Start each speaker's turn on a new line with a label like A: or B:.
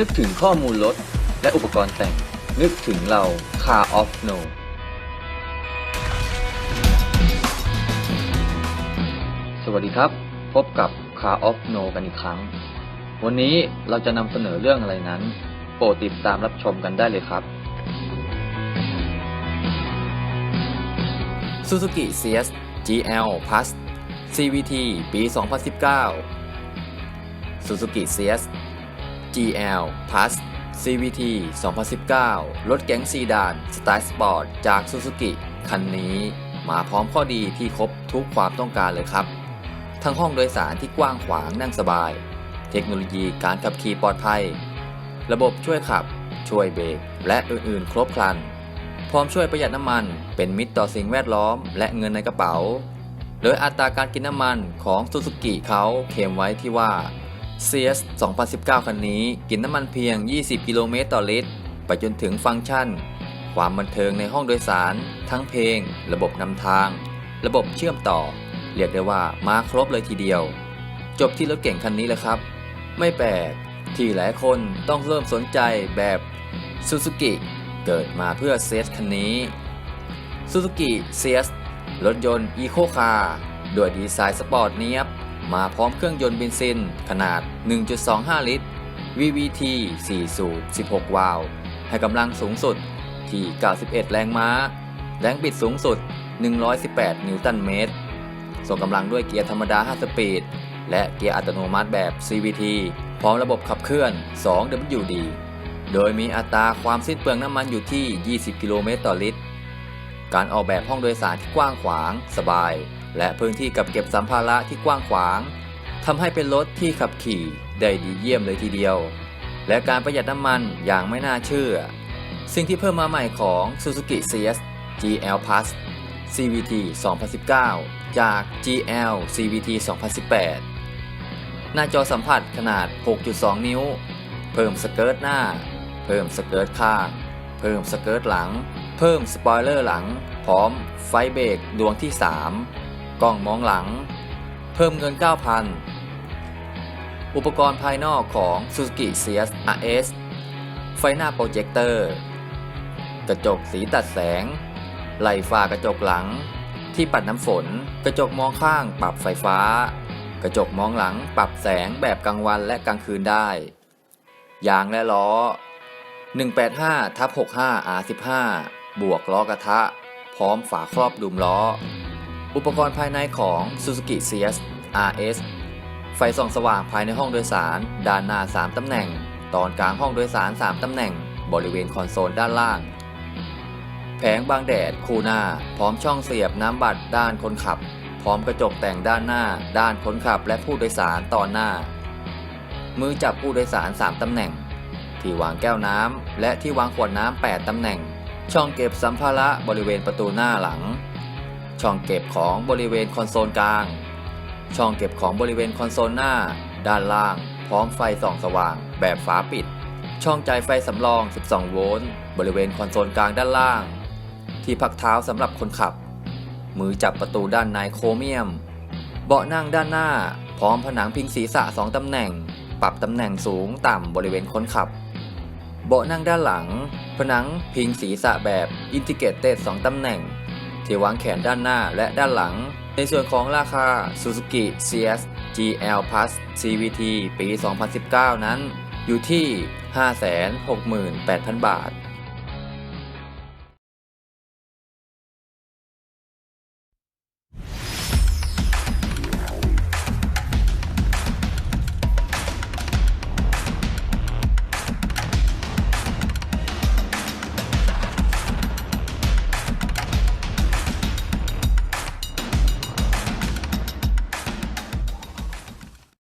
A: นึกถึงข้อมูลรถและอุปกรณ์แต่ง นึกถึงเรา Car of No สวัสดีครับ พบกับ Car of No กันอีกครั้ง วันนี้เราจะนำเสนอเรื่องอะไรนั้น โปรดติดตามรับชมกันได้เลยครับ
B: Suzuki CS GL Plus CVT ปี 2019 Suzuki CS GL Plus CVT 2019 รถเก๋งซีดาน สไตล์สปอร์ต จาก Suzuki คันนี้มาพร้อมข้อดีที่ครบทุกความต้องการเลยครับ ทั้งห้องโดยสารที่กว้างขวางนั่งสบาย เทคโนโลยีการขับขี่ปลอดภัย ระบบช่วยขับ ช่วยเบรก และอื่นๆ ครบครัน พร้อมช่วยประหยัดน้ำมัน เป็นมิตรต่อสิ่งแวดล้อม และเงินในกระเป๋า โดยอัตราการกินน้ำมันของ Suzuki เขาเคลมไว้ที่ว่า CS 2019 คันนี้กินน้ำมันเพียง 20 กิโลเมตรต่อลิตร ไปจนถึงฟังก์ชัน ความบันเทิงในห้องโดยสาร ทั้งเพลง ระบบนำทาง ระบบเชื่อมต่อ เรียกได้ว่ามาครบเลยทีเดียว จบที่รถเก่งคันนี้เลยครับ ไม่แปลกที่หลายคนต้องเริ่มสนใจแบบ Suzuki เกิดมาเพื่อเซสคันนี้ Suzuki CS รถยนต์ Eco Car ด้วยดีไซน์สปอร์ตเนี้ยบ มาพร้อมเครื่องยนต์เบนซิน ขนาด 1.25 ลิตร VVT 4 สูบ 16 วาล์ว ให้กำลังสูงสุดที่ 91 แรงม้า แรงบิดสูงสุด 118 นิวตันเมตร ส่งกำลังด้วยเกียร์ธรรมดา 5 สปีด และเกียร์อัตโนมัติแบบ CVT พร้อมระบบขับเคลื่อน 2 WD โดยมีอัตราความสิ้นเปลืองน้ำมันอยู่ที่ 20 กิโลเมตรต่อลิตร การออกแบบห้องโดยสารที่กว้างขวาง สบาย และพื้นที่กับเก็บสัมภาระที่กว้างขวางทำให้เป็นรถที่ขับขี่ได้ดีเยี่ยมเลยทีเดียว และการประหยัดน้ำมันอย่างไม่น่าเชื่อ สิ่งที่เพิ่มมาใหม่ของ Suzuki CS GL Plus CVT 2019 จาก GL CVT 2018 หน้าจอสัมผัสขนาด 6.2 นิ้ว เพิ่มสเกิร์ตหน้า เพิ่มสเกิร์ตข้างเพิ่มสเกิร์ตหลัง เพิ่มสปอยเลอร์หลัง พร้อมไฟเบรกดวงที่ 3 กล้องมองหลัง เพิ่มเงิน 9,000 อุปกรณ์ภายนอกของ Suzuki CS RS ไฟหน้าโปรเจคเตอร์ กระจกสีตัดแสง ไหล่ฝ้ากระจกหลัง ที่ปัดน้ำฝน กระจกมองข้างปรับไฟฟ้า กระจกมองหลังปรับแสงแบบกลางวันและกลางคืนได้ ยางและล้อ 185ทับ65 R15 บวกล้อกระทะ พร้อมฝาครอบดุมล้อ อุปกรณ์ภายในของ Suzuki CS RS ไฟส่องสว่างภายในห้องโดยสาร ด้านหน้า 3 ตำแหน่ง ตอนกลางห้องโดยสาร 3 ตำแหน่ง บริเวณคอนโซลด้านล่าง แผงบังแดดคู่หน้า พร้อมช่องเสียบน้ำบัตรด้านคนขับ พร้อมกระจกแต่งด้านหน้า ด้านคนขับ และผู้โดยสารตอนหน้า มือจับผู้โดยสาร 3 ตำแหน่ง ที่วางแก้วน้ำและที่วางขวดน้ำ8ตำแหน่ง ช่องเก็บสัมภาระบริเวณประตูหน้าหลัง ช่องเก็บของบริเวณคอนโซลกลาง ช่องเก็บของบริเวณคอนโซลหน้า ด้านล่าง พร้อมไฟส่องสว่าง แบบฝาปิด ช่องจ่ายไฟสำรอง 12 โวลต์บริเวณคอนโซลกลางด้านล่าง ที่พักเท้าสำหรับคนขับ มือจับประตูด้านในโครเมียม เบาะนั่งด้านหน้า พร้อมผนังพิงศีรษะ 2 ตำแหน่ง ปรับตำแหน่งสูงต่ำบริเวณคนขับ เบาะนั่งด้านหลัง ผนังพิงศีรษะแบบอินทิเกตเต็ด2ตำแหน่ง ที่วางแขนด้านหน้าและด้านหลัง ในส่วนของราคา Suzuki CS GL Plus CVT ปี 2019 นั้นอยู่ที่ 568,000 บาท